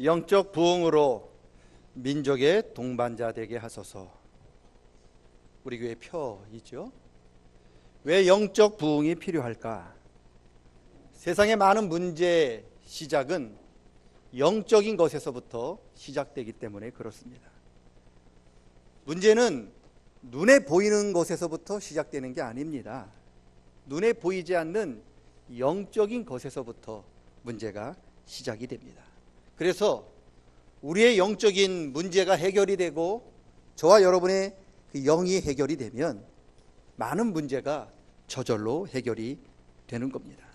영적 부흥으로 민족의 동반자 되게 하소서. 우리 교회 표이죠. 왜 영적 부흥이 필요할까? 세상의 많은 문제 시작은 영적인 것에서부터 시작되기 때문에 그렇습니다. 문제는 눈에 보이는 것에서부터 시작되는 게 아닙니다. 눈에 보이지 않는 영적인 것에서부터 문제가 시작이 됩니다. 그래서 우리의 영적인 문제가 해결이 되고 저와 여러분의 그 영이 해결이 되면 많은 문제가 저절로 해결이 되는 겁니다.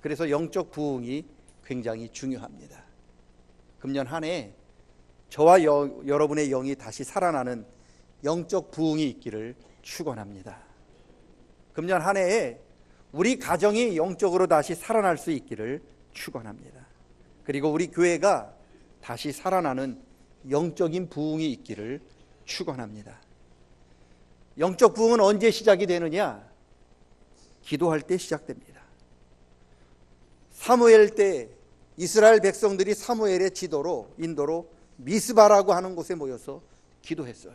그래서 영적 부흥이 굉장히 중요합니다. 금년 한 해 저와 여, 여러분의 영이 다시 살아나는 영적 부흥이 있기를 축원합니다. 금년 한 해에 우리 가정이 영적으로 다시 살아날 수 있기를 축원합니다. 그리고 우리 교회가 다시 살아나는 영적인 부흥이 있기를 축원합니다. 영적 부흥은 언제 시작이 되느냐? 기도할 때 시작됩니다. 사무엘 때 이스라엘 백성들이 사무엘의 지도로 인도로 미스바라고 하는 곳에 모여서 기도했어요.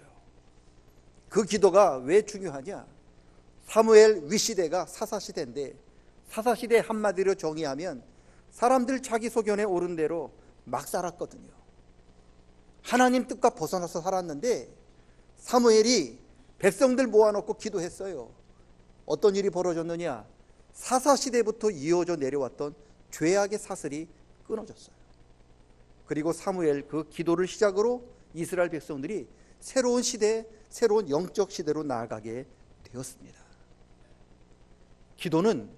그 기도가 왜 중요하냐? 사무엘 위시대가 사사시대인데 사사시대 한마디로 정의하면 사람들 자기 소견에 오른 대로 막 살았거든요. 하나님 뜻과 벗어나서 살았는데 사무엘이 백성들 모아놓고 기도했어요. 어떤 일이 벌어졌느냐? 사사시대부터 이어져 내려왔던 죄악의 사슬이 끊어졌어요. 그리고 사무엘 그 기도를 시작으로 이스라엘 백성들이 새로운 시대, 새로운 영적 시대로 나아가게 되었습니다. 기도는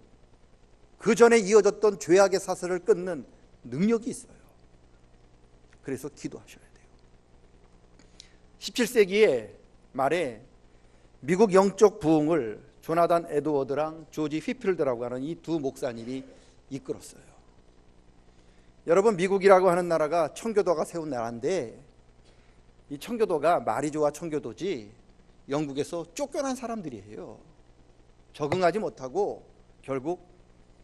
그 전에 이어졌던 죄악의 사슬을 끊는 능력이 있어요. 그래서 기도하셔야 돼요. 17세기에 말에 미국 영적 부흥을 조나단 에드워드랑 조지 휘필드라고 하는 이 두 목사님이 이끌었어요. 여러분 미국이라고 하는 나라가 청교도가 세운 나라인데 이 청교도가 말이 좋아 청교도지 영국에서 쫓겨난 사람들이에요. 적응하지 못하고 결국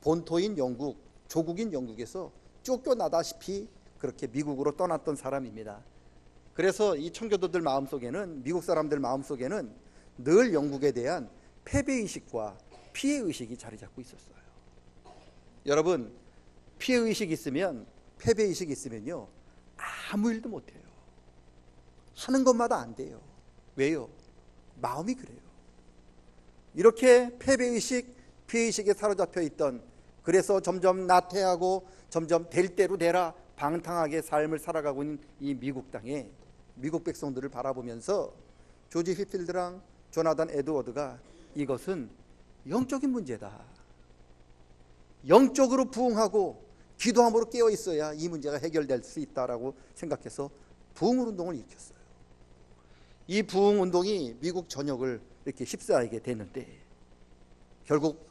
본토인 영국, 조국인 영국에서 쫓겨나다시피 그렇게 미국으로 떠났던 사람입니다. 그래서 이 청교도들 마음속에는 미국 사람들 마음속에는 늘 영국에 대한 패배 의식과 피해 의식이 자리 잡고 있었어요. 여러분 피해 의식 있으면 패배 의식 있으면요 아무 일도 못 해요. 하는 것마다 안 돼요. 왜요? 마음이 그래요. 이렇게 패배 의식, 피해 의식에 사로잡혀 있던 그래서 점점 나태하고 점점 될 대로 되라 방탕하게 삶을 살아가고 있는 이 미국 땅에 미국 백성들을 바라보면서 조지 휘필드랑 조나단 에드워드가 이것은 영적인 문제다. 영적으로 부흥하고 기도함으로 깨어 있어야 이 문제가 해결될 수 있다라고 생각해서 부흥 운동을 일으켰어요. 이 부흥 운동이 미국 전역을 이렇게 휩싸이게 됐는데 결국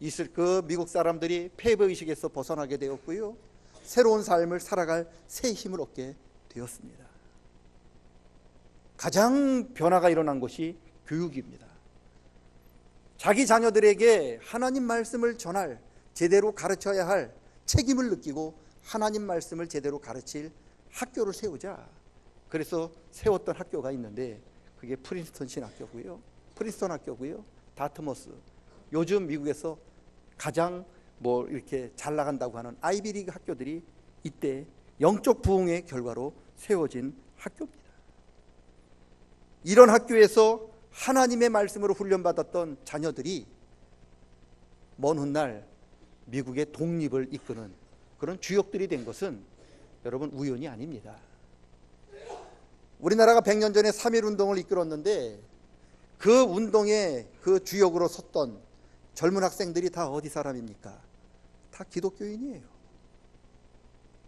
있을 그 미국 사람들이 패배 의식에서 벗어나게 되었고요. 새로운 삶을 살아갈 새 힘을 얻게 되었습니다. 가장 변화가 일어난 것이 교육입니다. 자기 자녀들에게 하나님 말씀을 전할 제대로 가르쳐야 할 책임을 느끼고 하나님 말씀을 제대로 가르칠 학교를 세우자. 그래서 세웠던 학교가 있는데 그게 프린스턴 신학교고요. 프린스턴 학교고요. 다트머스. 요즘 미국에서 가장 뭐 이렇게 잘 나간다고 하는 아이비리그 학교들이 이때 영적 부흥의 결과로 세워진 학교입니다. 이런 학교에서 하나님의 말씀으로 훈련받았던 자녀들이 먼 훗날 미국의 독립을 이끄는 그런 주역들이 된 것은 여러분 우연이 아닙니다. 우리나라가 100년 전에 3.1 운동을 이끌었는데 그 운동의 그 주역으로 섰던 젊은 학생들이 다 어디 사람입니까? 다 기독교인이에요.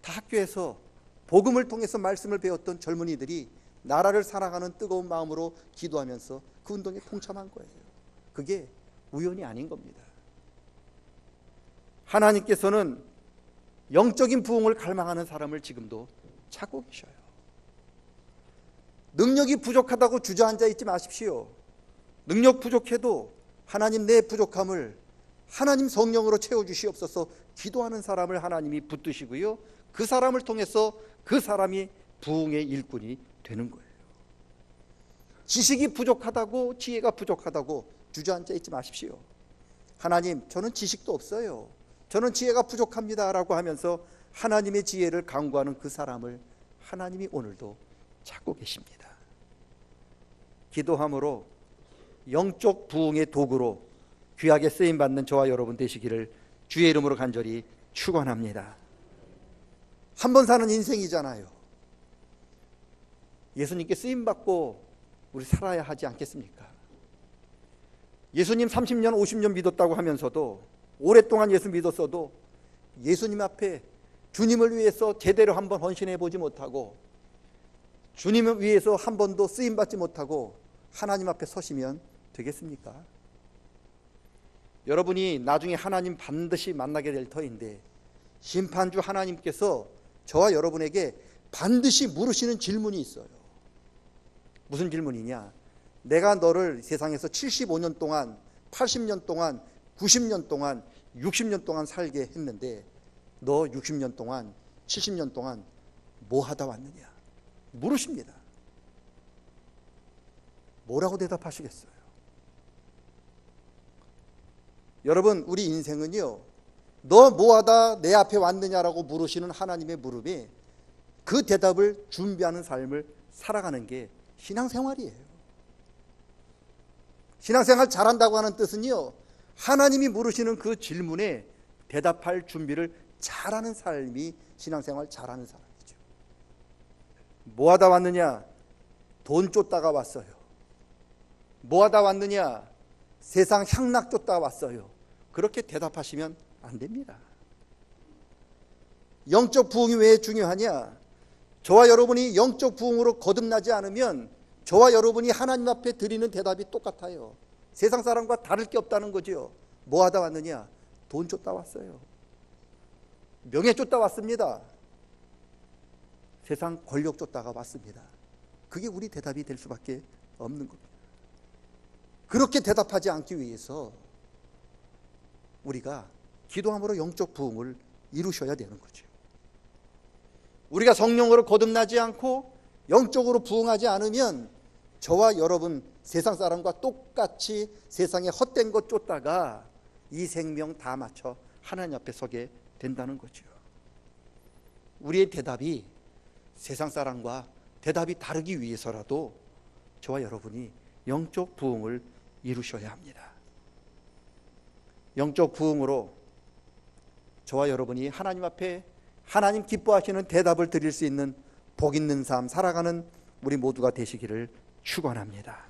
다 학교에서 복음을 통해서 말씀을 배웠던 젊은이들이 나라를 사랑하는 뜨거운 마음으로 기도하면서 그 운동에 동참한 거예요. 그게 우연이 아닌 겁니다. 하나님께서는 영적인 부흥을 갈망하는 사람을 지금도 찾고 계셔요. 능력이 부족하다고 주저앉아 있지 마십시오. 능력 부족해도 하나님 내 부족함을 하나님 성령으로 채워 주시옵소서 기도하는 사람을 하나님이 붙드시고요. 그 사람을 통해서 그 사람이 부흥의 일꾼이 되는 거예요. 지식이 부족하다고 지혜가 부족하다고 주저앉아 있지 마십시오. 하나님, 저는 지식도 없어요. 저는 지혜가 부족합니다라고 하면서 하나님의 지혜를 강구하는 그 사람을 하나님이 오늘도 찾고 계십니다. 기도함으로 영적 부흥의 도구로 귀하게 쓰임 받는 저와 여러분 되시기를 주의 이름으로 간절히 축원합니다. 한 번 사는 인생이잖아요. 예수님께 쓰임 받고 우리 살아야 하지 않겠습니까? 예수님 30년, 50년 믿었다고 하면서도 오랫동안 예수 믿었어도 예수님 앞에 주님을 위해서 제대로 한번 헌신해 보지 못하고 주님을 위해서 한 번도 쓰임 받지 못하고 하나님 앞에 서시면 되겠습니까? 여러분이 나중에 하나님 반드시 만나게 될 터인데 심판주 하나님께서 저와 여러분에게 반드시 물으시는 질문이 있어요. 무슨 질문이냐? 내가 너를 세상에서 75년 동안, 80년 동안, 90년 동안, 60년 동안 살게 했는데 너 60년 동안, 70년 동안 뭐 하다 왔느냐? 물으십니다. 뭐라고 대답하시겠어요? 여러분, 우리 인생은요, 너 뭐하다 내 앞에 왔느냐라고 물으시는 하나님의 물음에 그 대답을 준비하는 삶을 살아가는 게 신앙생활이에요. 신앙생활 잘한다고 하는 뜻은요, 하나님이 물으시는 그 질문에 대답할 준비를 잘하는 삶이 신앙생활 잘하는 사람이죠. 뭐 하다 왔느냐? 돈 쫓다가 왔어요. 뭐 하다 왔느냐? 세상 향락 쫓다 왔어요. 그렇게 대답하시면 안 됩니다. 영적 부흥이 왜 중요하냐? 저와 여러분이 영적 부흥으로 거듭나지 않으면 저와 여러분이 하나님 앞에 드리는 대답이 똑같아요. 세상 사람과 다를 게 없다는 거죠. 뭐 하다 왔느냐? 돈 쫓다 왔어요. 명예 쫓다 왔습니다. 세상 권력 쫓다가 왔습니다. 그게 우리 대답이 될 수밖에 없는 겁니다. 그렇게 대답하지 않기 위해서 우리가 기도함으로 영적 부흥을 이루셔야 되는 거죠. 우리가 성령으로 거듭나지 않고 영적으로 부흥하지 않으면 저와 여러분 세상 사람과 똑같이 세상에 헛된 것 쫓다가 이 생명 다 맞춰 하나님 앞에 서게 된다는 거죠. 우리의 대답이 세상 사람과 대답이 다르기 위해서라도 저와 여러분이 영적 부흥을 이루셔야 합니다. 영적 부흥으로 저와 여러분이 하나님 앞에 하나님 기뻐하시는 대답을 드릴 수 있는 복 있는 삶 살아가는 우리 모두가 되시기를 축원합니다.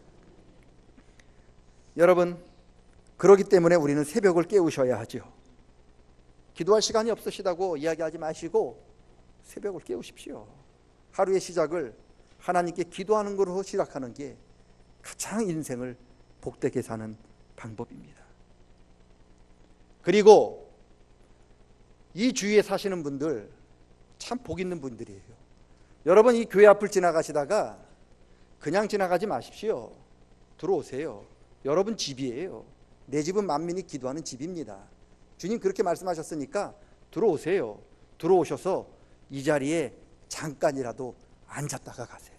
여러분 그러기 때문에 우리는 새벽을 깨우셔야 하죠. 기도할 시간이 없으시다고 이야기하지 마시고 새벽을 깨우십시오. 하루의 시작을 하나님께 기도하는 것으로 시작하는 게 가장 인생을 복되게 사는 방법입니다. 그리고 이 주위에 사시는 분들 참 복 있는 분들이에요. 여러분 이 교회 앞을 지나가시다가 그냥 지나가지 마십시오. 들어오세요. 여러분 집이에요. 내 집은 만민이 기도하는 집입니다. 주님 그렇게 말씀하셨으니까 들어오세요. 들어오셔서 이 자리에 잠깐이라도 앉았다가 가세요.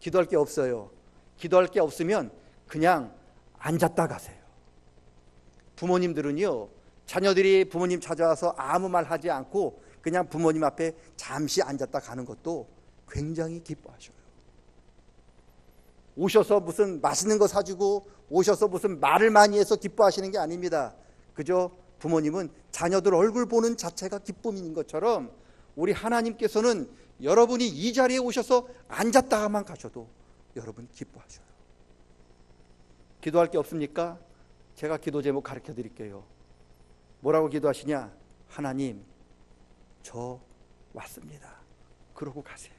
기도할 게 없어요. 기도할 게 없으면 그냥 앉았다 가세요. 부모님들은요, 자녀들이 부모님 찾아와서 아무 말 하지 않고 그냥 부모님 앞에 잠시 앉았다 가는 것도 굉장히 기뻐하셔요. 오셔서 무슨 맛있는 거 사주고 오셔서 무슨 말을 많이 해서 기뻐하시는 게 아닙니다. 그저 부모님은 자녀들 얼굴 보는 자체가 기쁨인 것처럼 우리 하나님께서는 여러분이 이 자리에 오셔서 앉았다가만 가셔도 여러분 기뻐하셔요. 기도할 게 없습니까? 제가 기도 제목 가르쳐 드릴게요. 뭐라고 기도하시냐? 하나님, 저 왔습니다. 그러고 가세요.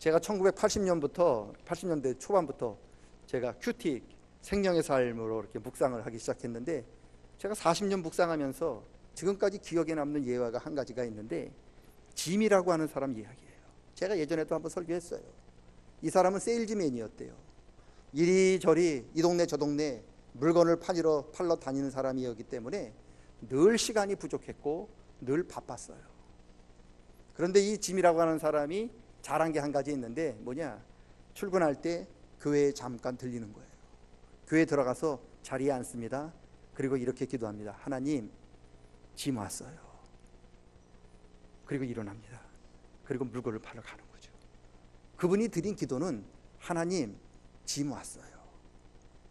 제가 1980년부터 80년대 초반부터 제가 큐틱 생명의 삶으로 이렇게 묵상을 하기 시작했는데 제가 40년 묵상하면서 지금까지 기억에 남는 예화가 한 가지가 있는데 짐이라고 하는 사람 이야기예요. 제가 예전에도 한번 설교했어요. 이 사람은 세일즈맨이었대요. 이리저리 이 동네 저 동네 물건을 팔러 팔러 다니는 사람이었기 때문에 늘 시간이 부족했고 늘 바빴어요. 그런데 이 짐이라고 하는 사람이 잘한 게 한 가지 있는데 뭐냐? 출근할 때 교회에 잠깐 들리는 거예요. 교회 들어가서 자리에 앉습니다. 그리고 이렇게 기도합니다. 하나님, 짐 왔어요. 그리고 일어납니다. 그리고 물건을 팔러 가는 거죠. 그분이 드린 기도는 하나님, 짐 왔어요.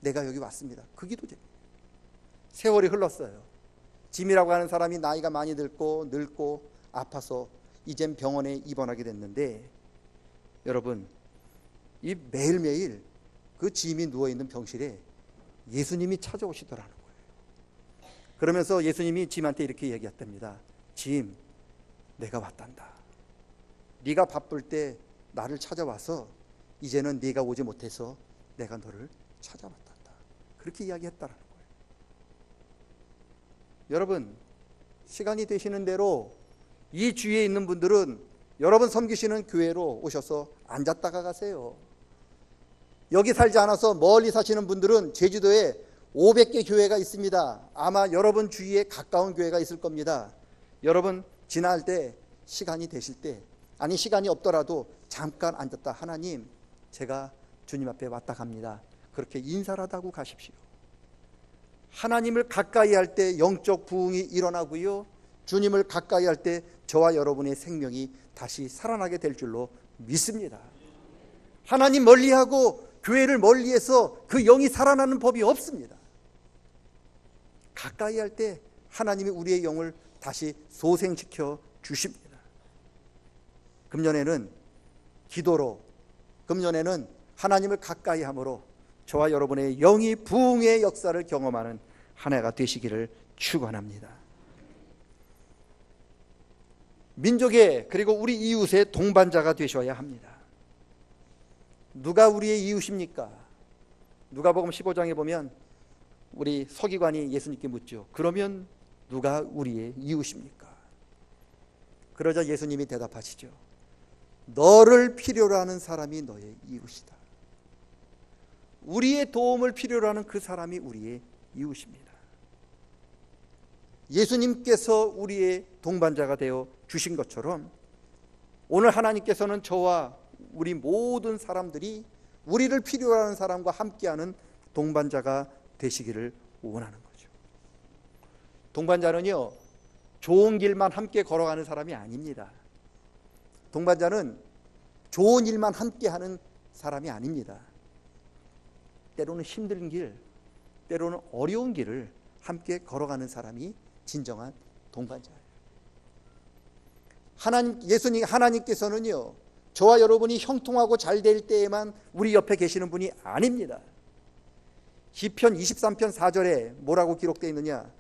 내가 여기 왔습니다. 그 기도죠. 세월이 흘렀어요. 짐이라고 하는 사람이 나이가 많이 들고 늙고 아파서 이젠 병원에 입원하게 됐는데 여러분 이 매일매일 그 짐이 누워 있는 병실에 예수님이 찾아오시더라는 거예요. 그러면서 예수님이 짐한테 이렇게 얘기했답니다. 짐, 내가 왔단다. 네가 바쁠 때 나를 찾아와서 이제는 네가 오지 못해서 내가 너를 찾아왔단다. 그렇게 이야기했다라는 거예요. 여러분, 시간이 되시는 대로 이 주위에 있는 분들은 여러분 섬기시는 교회로 오셔서 앉았다가 가세요. 여기 살지 않아서 멀리 사시는 분들은 제주도에 500개 교회가 있습니다. 아마 여러분 주위에 가까운 교회가 있을 겁니다. 여러분 지날 때 시간이 되실 때 아니 시간이 없더라도 잠깐 앉았다 하나님 제가 주님 앞에 왔다 갑니다. 그렇게 인사를 하고 가십시오. 하나님을 가까이 할 때 영적 부흥이 일어나고요. 주님을 가까이 할 때 저와 여러분의 생명이 다시 살아나게 될 줄로 믿습니다. 하나님 멀리하고 교회를 멀리해서 그 영이 살아나는 법이 없습니다. 가까이 할 때 하나님이 우리의 영을 다시 소생시켜 주십니다. 금년에는 기도로, 금년에는 하나님을 가까이 함으로 저와 여러분의 영이 부흥의 역사를 경험하는 한 해가 되시기를 축원합니다. 민족의 그리고 우리 이웃의 동반자가 되셔야 합니다. 누가 우리의 이웃입니까? 누가복음 15장에 보면 우리 서기관이 예수님께 묻죠. 그러면 누가 우리의 이웃입니까? 그러자 예수님이 대답하시죠. 너를 필요로 하는 사람이 너의 이웃이다. 우리의 도움을 필요로 하는 그 사람이 우리의 이웃입니다. 예수님께서 우리의 동반자가 되어 주신 것처럼 오늘 하나님께서는 저와 우리 모든 사람들이 우리를 필요로 하는 사람과 함께하는 동반자가 되시기를 원하는 거죠. 동반자는요, 좋은 길만 함께 걸어가는 사람이 아닙니다. 동반자는 좋은 일만 함께 하는 사람이 아닙니다. 때로는 힘든 길, 때로는 어려운 길을 함께 걸어가는 사람이 진정한 동반자예요. 하나님 예수님 하나님께서는요. 저와 여러분이 형통하고 잘 될 때에만 우리 옆에 계시는 분이 아닙니다. 시편 23편 4절에 뭐라고 기록되어 있느냐?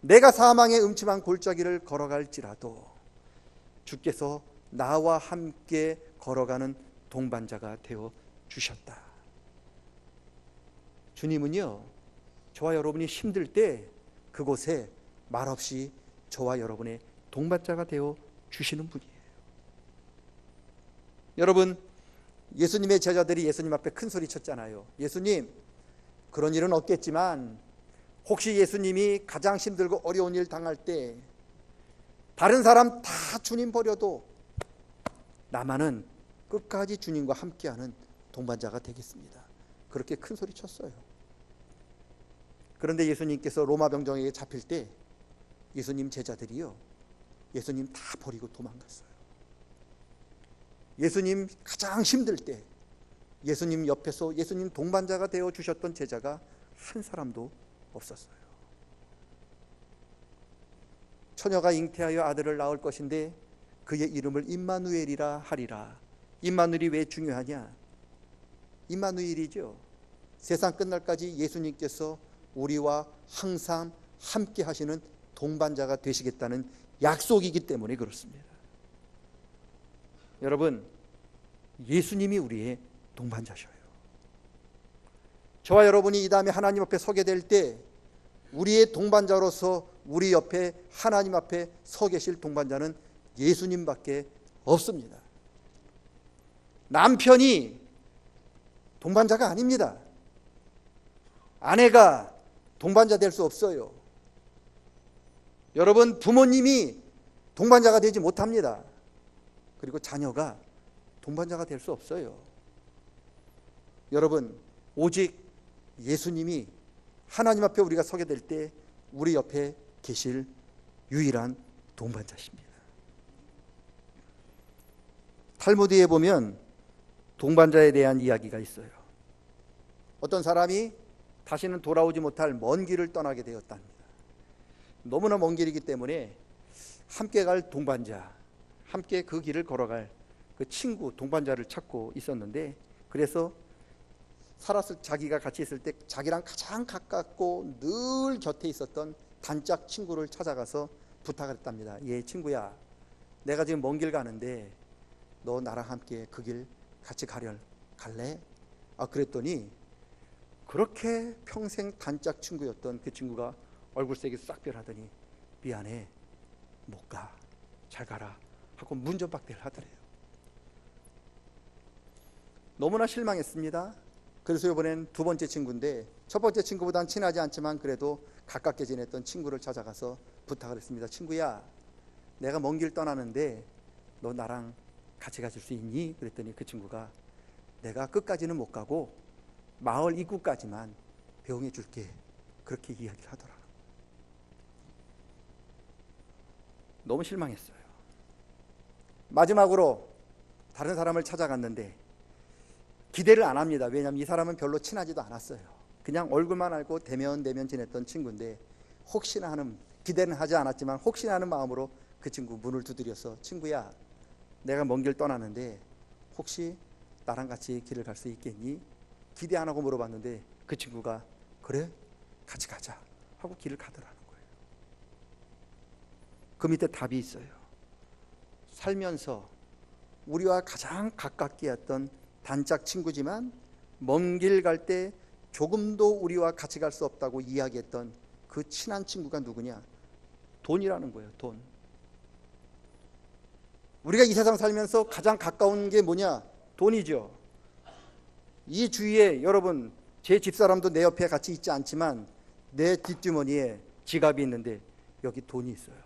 내가 사망의 음침한 골짜기를 걸어갈지라도 주께서 나와 함께 걸어가는 동반자가 되어 주셨다. 주님은요, 저와 여러분이 힘들 때 그곳에 말없이 저와 여러분의 동반자가 되어 주시는 분이에요. 여러분, 예수님의 제자들이 예수님 앞에 큰 소리 쳤잖아요. 예수님, 그런 일은 없겠지만 혹시 예수님이 가장 힘들고 어려운 일 당할 때 다른 사람 다 주님 버려도 나만은 끝까지 주님과 함께하는 동반자가 되겠습니다. 그렇게 큰 소리 쳤어요. 그런데 예수님께서 로마 병정에게 잡힐 때 예수님 제자들이요. 예수님 다 버리고 도망갔어요. 예수님 가장 힘들 때 예수님 옆에서 예수님 동반자가 되어 주셨던 제자가 한 사람도 없었어요. 처녀가 잉태하여 아들을 낳을 것인데 그의 이름을 임마누엘이라 하리라. 임마누엘이 왜 중요하냐? 임마누엘이죠. 세상 끝날까지 예수님께서 우리와 항상 함께 하시는 동반자가 되시겠다는 약속이기 때문에 그렇습니다. 여러분, 예수님이 우리의 동반자셔요. 저와 여러분이 이 다음에 하나님 앞에 서게 될 때 우리의 동반자로서 우리 옆에 하나님 앞에 서 계실 동반자는 예수님밖에 없습니다. 남편이 동반자가 아닙니다. 아내가 동반자 될 수 없어요. 여러분 부모님이 동반자가 되지 못합니다. 그리고 자녀가 동반자가 될 수 없어요. 여러분, 오직 예수님이 하나님 앞에 우리가 서게 될 때 우리 옆에 계실 유일한 동반자십니다. 탈무드에 보면 동반자에 대한 이야기가 있어요. 어떤 사람이 다시는 돌아오지 못할 먼 길을 떠나게 되었답니다. 너무나 먼 길이기 때문에 함께 갈 동반자, 함께 그 길을 걸어갈 그 친구, 동반자를 찾고 있었는데 그래서 살았을 자기가 같이 있을 때 자기랑 가장 가깝고 늘 곁에 있었던 단짝 친구를 찾아가서 부탁을 했답니다. 예, 친구야. 내가 지금 먼 길 가는데 너 나랑 함께 그 길 같이 가려 갈래? 아 그랬더니 그렇게 평생 단짝 친구였던 그 친구가 얼굴색이 싹 변하더니 미안해 못 가. 잘 가라. 하고 문전박대를 하더래요. 너무나 실망했습니다. 그래서 이번엔 두 번째 친구인데 첫 번째 친구보단 친하지 않지만 그래도 가깝게 지냈던 친구를 찾아가서 부탁을 했습니다. 친구야, 내가 먼 길 떠나는데 너 나랑 같이 가줄 수 있니? 그랬더니 그 친구가 내가 끝까지는 못 가고 마을 입구까지만 배웅해 줄게. 그렇게 이야기를 하더라. 너무 실망했어요. 마지막으로 다른 사람을 찾아갔는데 기대를 안 합니다. 왜냐하면 이 사람은 별로 친하지도 않았어요. 그냥 얼굴만 알고 대면 대면 지냈던 친구인데 혹시나 하는 기대는 하지 않았지만 혹시나 하는 마음으로 그 친구 문을 두드려서 친구야 내가 먼 길 떠나는데 혹시 나랑 같이 길을 갈 수 있겠니? 기대 안 하고 물어봤는데 그 친구가 그래 같이 가자 하고 길을 가더라는 거예요. 그 밑에 답이 있어요. 살면서 우리와 가장 가깝게 했던 단짝 친구지만 먼 길 갈 때 조금도 우리와 같이 갈 수 없다고 이야기했던 그 친한 친구가 누구냐? 돈이라는 거예요, 돈. 우리가 이 세상 살면서 가장 가까운 게 뭐냐? 돈이죠. 이 주위에 여러분, 제 집사람도 내 옆에 같이 있지 않지만 내 뒷주머니에 지갑이 있는데 여기 돈이 있어요.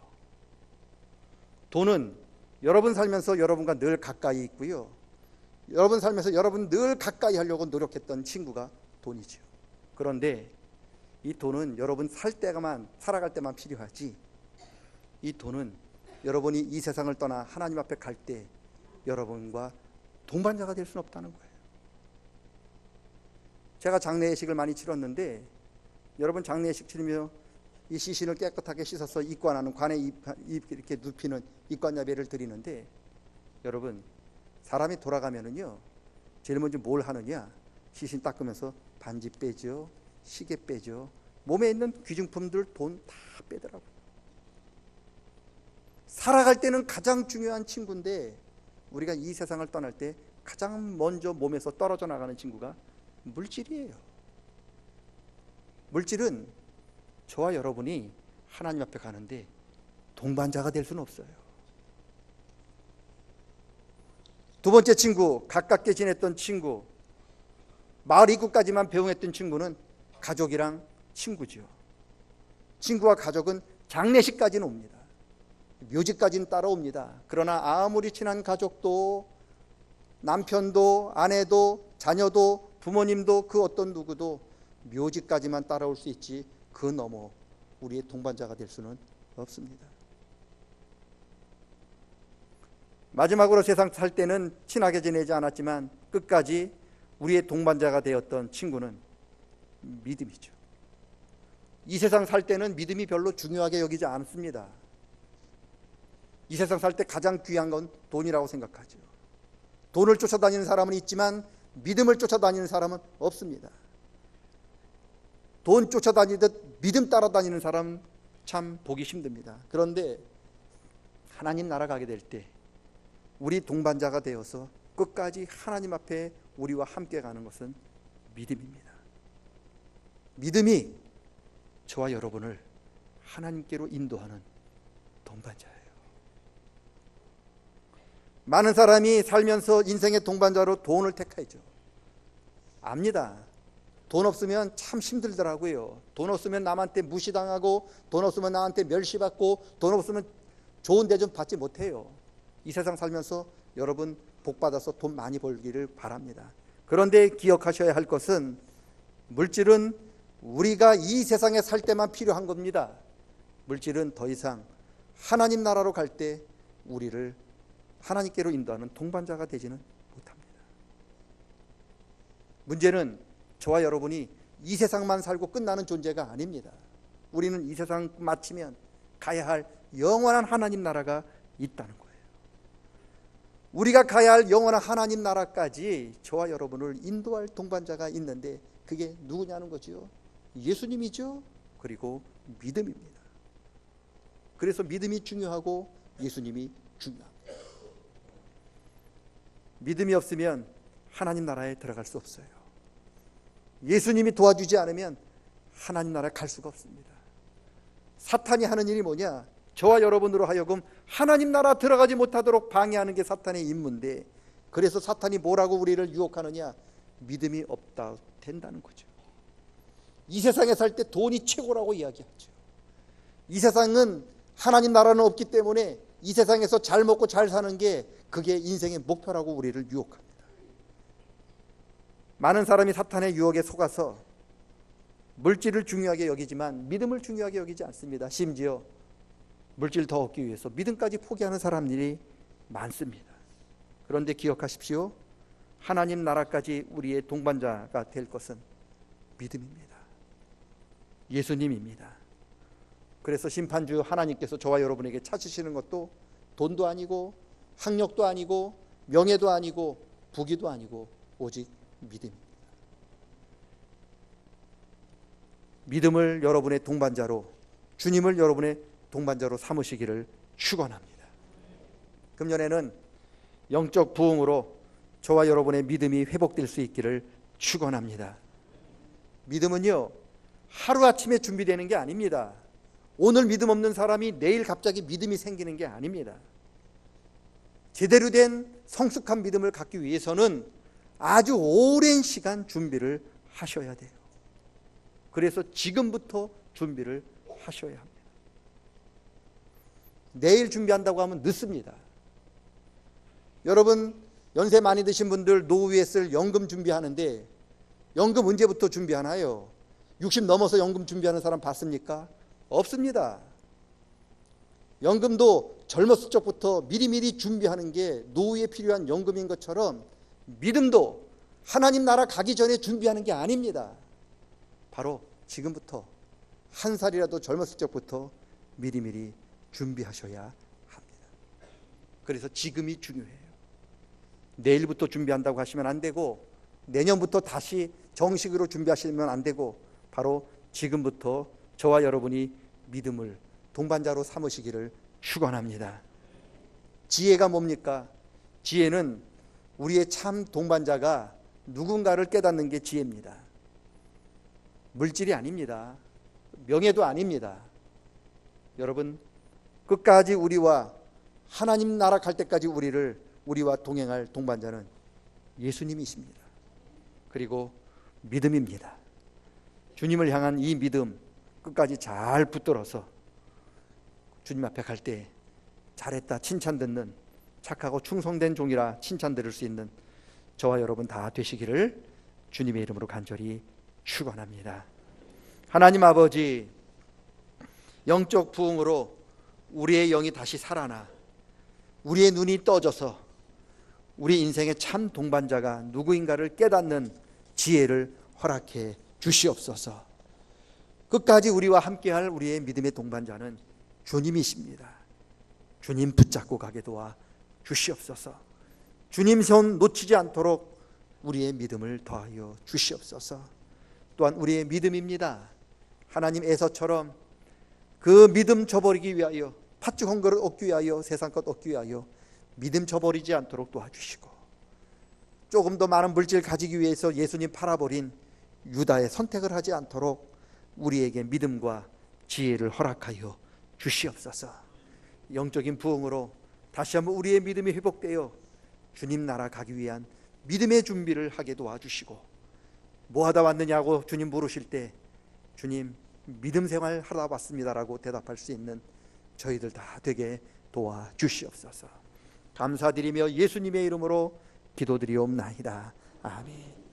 돈은 여러분 살면서 여러분과 늘 가까이 있고요. 여러분 살면서 여러분 늘 가까이 하려고 노력했던 친구가 돈이죠. 그런데 이 돈은 여러분 살 때만 살아갈 때만 필요하지. 이 돈은 여러분이 이 세상을 떠나 하나님 앞에 갈 때 여러분과 동반자가 될 수는 없다는 거예요. 제가 장례식을 많이 치렀는데 여러분 장례식 치르며 이 시신을 깨끗하게 씻어서 입관하는 관에 입, 입 이렇게 눕히는 입관야배를 드리는데 여러분 사람이 돌아가면은요 제일 먼저 뭘 하느냐? 시신 닦으면서 반지 빼죠 시계 빼죠. 몸에 있는 귀중품들 돈 다 빼더라고요 살아갈 때는 가장 중요한 친구인데 우리가 이 세상을 떠날 때 가장 먼저 몸에서 떨어져 나가는 친구가 물질이에요 물질은 저와 여러분이 하나님 앞에 가는데 동반자가 될 수는 없어요 두 번째 친구, 가깝게 지냈던 친구, 마을 입구까지만 배웅했던 친구는 가족이랑 친구죠. 친구와 가족은 장례식까지는 옵니다. 묘지까지는 따라옵니다. 그러나 아무리 친한 가족도 남편도 아내도 자녀도 부모님도 그 어떤 누구도 묘지까지만 따라올 수 있지 그 너머 우리의 동반자가 될 수는 없습니다. 마지막으로 세상 살 때는 친하게 지내지 않았지만 끝까지 우리의 동반자가 되었던 친구는 믿음이죠. 이 세상 살 때는 믿음이 별로 중요하게 여기지 않습니다. 이 세상 살 때 가장 귀한 건 돈이라고 생각하죠. 돈을 쫓아다니는 사람은 있지만 믿음을 쫓아다니는 사람은 없습니다. 돈 쫓아다니듯 믿음 따라다니는 사람은 참 보기 힘듭니다. 그런데 하나님 나라 가게 될 때 우리 동반자가 되어서 끝까지 하나님 앞에 우리와 함께 가는 것은 믿음입니다. 믿음이 저와 여러분을 하나님께로 인도하는 동반자예요. 많은 사람이 살면서 인생의 동반자로 돈을 택하죠. 압니다. 돈 없으면 참 힘들더라고요. 돈 없으면 남한테 무시당하고, 돈 없으면 나한테 멸시받고, 돈 없으면 좋은 대접 받지 못해요. 이 세상 살면서 여러분 복 받아서 돈 많이 벌기를 바랍니다. 그런데 기억하셔야 할 것은 물질은 우리가 이 세상에 살 때만 필요한 겁니다. 물질은 더 이상 하나님 나라로 갈 때 우리를 하나님께로 인도하는 동반자가 되지는 못합니다. 문제는 저와 여러분이 이 세상만 살고 끝나는 존재가 아닙니다. 우리는 이 세상 마치면 가야 할 영원한 하나님 나라가 있다는 거예요. 우리가 가야 할 영원한 하나님 나라까지 저와 여러분을 인도할 동반자가 있는데 그게 누구냐는 거죠. 예수님이죠. 그리고 믿음입니다. 그래서 믿음이 중요하고 예수님이 중요합니다. 믿음이 없으면 하나님 나라에 들어갈 수 없어요. 예수님이 도와주지 않으면 하나님 나라에 갈 수가 없습니다. 사탄이 하는 일이 뭐냐? 저와 여러분으로 하여금 하나님 나라 들어가지 못하도록 방해하는 게 사탄의 임무인데 그래서 사탄이 뭐라고 우리를 유혹하느냐? 믿음이 없다 된다는 거죠. 이 세상에 살 때 돈이 최고라고 이야기하죠. 이 세상은 하나님 나라는 없기 때문에 이 세상에서 잘 먹고 잘 사는 게 그게 인생의 목표라고 우리를 유혹합니다. 많은 사람이 사탄의 유혹에 속아서 물질을 중요하게 여기지만 믿음을 중요하게 여기지 않습니다. 심지어 물질 더 얻기 위해서 믿음까지 포기하는 사람들이 많습니다. 그런데 기억하십시오. 하나님 나라까지 우리의 동반자가 될 것은 믿음입니다. 예수님입니다. 그래서 심판주 하나님께서 저와 여러분에게 찾으시는 것도 돈도 아니고 학력도 아니고 명예도 아니고 부귀도 아니고 오직 믿음입니다. 믿음을 여러분의 동반자로 주님을 여러분의 동반자로 삼으시기를 축원합니다. 금년에는 영적 부흥으로 저와 여러분의 믿음이 회복될 수 있기를 축원합니다. 믿음은요 하루 아침에 준비되는 게 아닙니다. 오늘 믿음 없는 사람이 내일 갑자기 믿음이 생기는 게 아닙니다. 제대로 된 성숙한 믿음을 갖기 위해서는 아주 오랜 시간 준비를 하셔야 돼요. 그래서 지금부터 준비를 하셔야 합니다. 내일 준비한다고 하면 늦습니다. 여러분 연세 많이 드신 분들 노후에 쓸 연금 준비하는데 연금 언제부터 준비하나요? 60 넘어서 연금 준비하는 사람 봤습니까? 없습니다. 연금도 젊었을 적부터 미리미리 준비하는 게 노후에 필요한 연금인 것처럼 믿음도 하나님 나라 가기 전에 준비하는 게 아닙니다. 바로 지금부터 한 살이라도 젊었을 적부터 미리미리 준비하셔야 합니다. 그래서 지금이 중요해요. 내일부터 준비한다고 하시면 안 되고 내년부터 다시 정식으로 준비하시면 안 되고 바로 지금부터 저와 여러분이 믿음을 동반자로 삼으시기를 축원합니다. 지혜가 뭡니까? 지혜는 우리의 참 동반자가 누군가를 깨닫는 게 지혜입니다. 물질이 아닙니다. 명예도 아닙니다. 여러분 끝까지 우리와 하나님 나라 갈 때까지 우리를 우리와 동행할 동반자는 예수님이십니다. 그리고 믿음입니다. 주님을 향한 이 믿음 끝까지 잘 붙들어서 주님 앞에 갈 때 잘했다 칭찬 듣는 착하고 충성된 종이라 칭찬 들을 수 있는 저와 여러분 다 되시기를 주님의 이름으로 간절히 축원합니다. 하나님 아버지 영적 부흥으로 우리의 영이 다시 살아나 우리의 눈이 떠져서 우리 인생의 참 동반자가 누구인가를 깨닫는 지혜를 허락해 주시옵소서. 끝까지 우리와 함께할 우리의 믿음의 동반자는 주님이십니다. 주님 붙잡고 가게 도와 주시옵소서. 주님 손 놓치지 않도록 우리의 믿음을 더하여 주시옵소서. 또한 우리의 믿음입니다. 하나님 에서처럼 그 믿음 저버리기 위하여 팥죽 한 그릇 얻기 위하여 세상 것 얻기 위하여 믿음 저버리지 않도록 도와주시고 조금 더 많은 물질 가지기 위해서 예수님 팔아버린 유다의 선택을 하지 않도록 우리에게 믿음과 지혜를 허락하여 주시옵소서. 영적인 부흥으로 다시 한번 우리의 믿음이 회복되어 주님 나라 가기 위한 믿음의 준비를 하게 도와주시고 뭐 하다 왔느냐고 주님 물으실 때 주님 믿음 생활 하다 왔습니다라고 대답할 수 있는 저희들 다 되게 도와 주시옵소서. 감사드리며 예수님의 이름으로 기도드리옵나이다. 아멘.